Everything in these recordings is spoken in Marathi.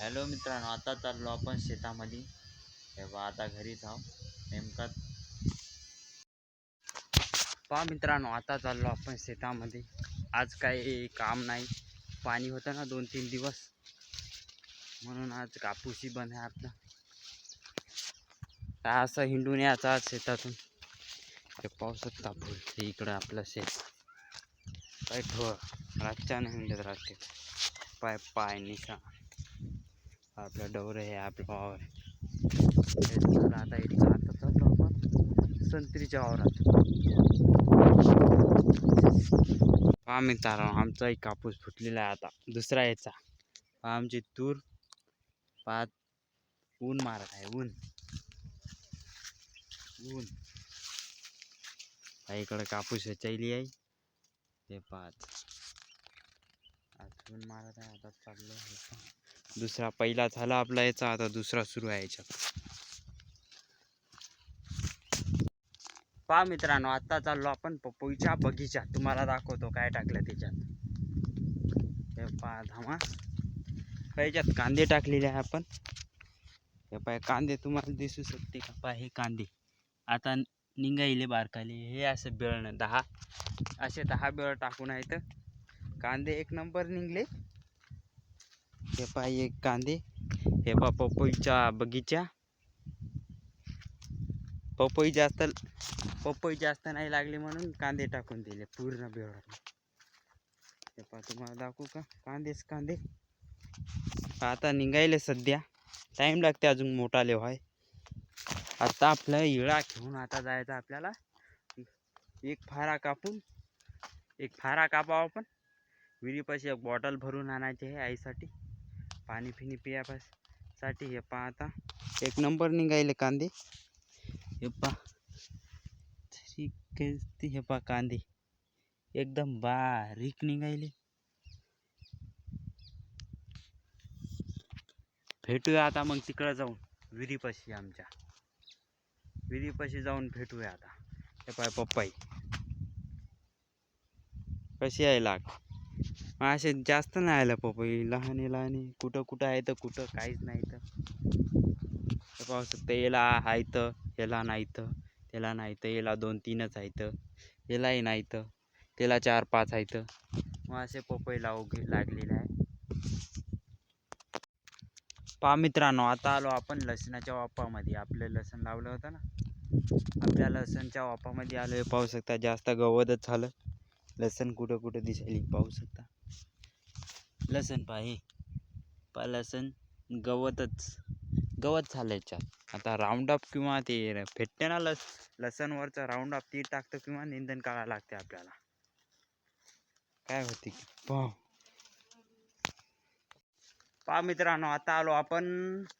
हॅलो मित्रांनो आता चाललो आपण शेतामध्ये. हे बा आता घरीच आहो नेमका पहा मित्रांनो आता चाललो आपण शेतामध्ये. आज काही काम नाही. पाणी होतं ना दोन तीन दिवस. म्हणून आज कापूसही बंद आहे आपला. काय असं हिंडून यायचं आज शेतातून. ते पावसात कापूस इकडं आपलं शेत. काय ठो रातच्यानं हिंडत राहते. पाय पाय निशा आपलं डवर आहे आपलं वावर आहे. आता इथं आता चाललो आपण. संत्रीच्या वावरात. पहा मित्रांनो एक कापूस फुटलेला आहे आता. दुसरा याचा. पहा आमची तूर. पाच ऊन मारत आहे ऊन. ऊन. पहा इकडं कापूस वेचायली आहे. ते पाच आज ऊन मारत आहे आता चाललं दुसरा पहिला झाला आपला याचा आता दुसरा सुरू आहे याच्यात. पहा मित्रांनो आता चाललो आपण पपईच्या बगीचा तुम्हाला दाखवतो काय टाकलं त्याच्यात. हे पहा धामा याच्यात कांदे टाकलेले आहे आपण. हे पाय कांदे तुम्हाला दिसू शकते का? पहा हे कांदे. आता निघायले बारकाले. हे असं बेळणं दहा. असे दहा बेळ टाकून आहेत. कांदे एक नंबर निघले. हे पाय एक कांदे. हे पहा पपईचा बगीचा. पपई जास्त पपई जास्त नाही लागली म्हणून कांदे टाकून दिले पूर्ण बेळात हे पहा तुम्हाला दाखवू का? कांदेच कांदे. आता निघायले सध्या. टाईम लागते अजून मोठाले व्हाय. आता आपला इळा घेऊन आता जायचं आपल्याला. एक फारा कापून एक फारा कापावा आपण विहिरीपाशी एक बॉटल भरून आणायची आहे आईसाठी. पाणी फिनी पियासाठी हे पहा आता. एक नंबर निघायले कांदे. हे पा हे पहा कांदे. एकदम बारीक निघायले. भेटूया आता मग तिकडं जाऊन. विहिरीपाशी आमच्या. विहिरीपाशी जाऊन भेटूया आता. हे पाय पप्पाई. कशी आहे लाग? असे जास्त नाही आलं पपई लहान लहान कुठं कुठं आहे तर कुठं काहीच नाही तर. पाहू शकता याला आहे तर याला नाही तर त्याला नाही तर याला दोन तीनच आहेत यालाही नाही तर त्याला चार पाच आहेत मग असे पपई लावू लागलेले आहे. पहा मित्रांनो आता आलो आपण लसणाच्या वापामध्ये. आपलं लसण लावलं होतं ना? आपल्या लसणच्या वापामध्ये आलो हे पाहू शकता जास्त गवतच झालं. लसण कुठं कुठं दिसायली पाहू शकता. लसण पहा. पा लसण गवतच गवत झालं याच्यात. आता राऊंड अप किंवा ते भेटते ना लस लसणवरचं राऊंड अप ती टाकतं किंवा निंदन काढावं लागते आपल्याला. काय होते की? पाह. पहा मित्रांनो आता आलो आपण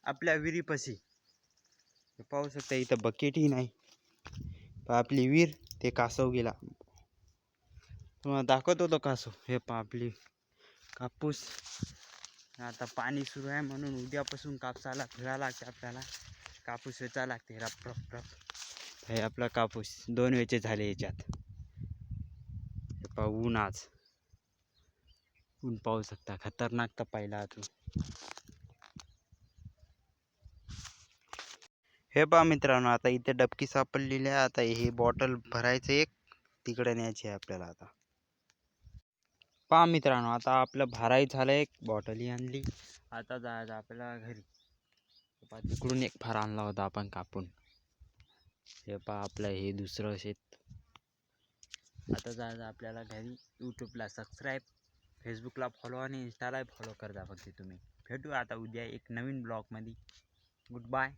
आपल्या विहिरीपाशी. हे पाहू शकता इथं बकेटही नाही. पहा आपली विहीर ते कासव गेला. तुम्हाला दाखवत होतो कासव. हे पहा आपली कापूस. आता पाणी सुरू आहे म्हणून उद्यापासून कापसाला फिरा लागते आपल्याला. कापूस वेचा लागते. रप रप रप. हे आपला कापूस. दोन वेचे झाले याच्यात. हे ऊन आज. ऊन पाहू शकता. खतरनाक तर पाहिला अजून. हे पहा मित्रांनो आता इथे डबकी सापडलेली आहे. आता हे बॉटल भरायचं एक. तिकडे न्यायची आहे आपल्याला आता. पहा मित्रांनो आता आपलं भराई झालं एक बॉटली आणली. आता जायचं आपल्याला घरी. तिकडून एक फार आणला होता आपण कापून. हे पहा आपलं हे दुसरं शेत. आता जायचं आपल्याला घरी. यूट्यूबला सबस्क्राईब फेसबुकला फॉलो आणि इंस्टाला फॉलो करता फक्त तुम्ही. भेटू आता उद्या एक नवीन ब्लॉगमध्ये गुड बाय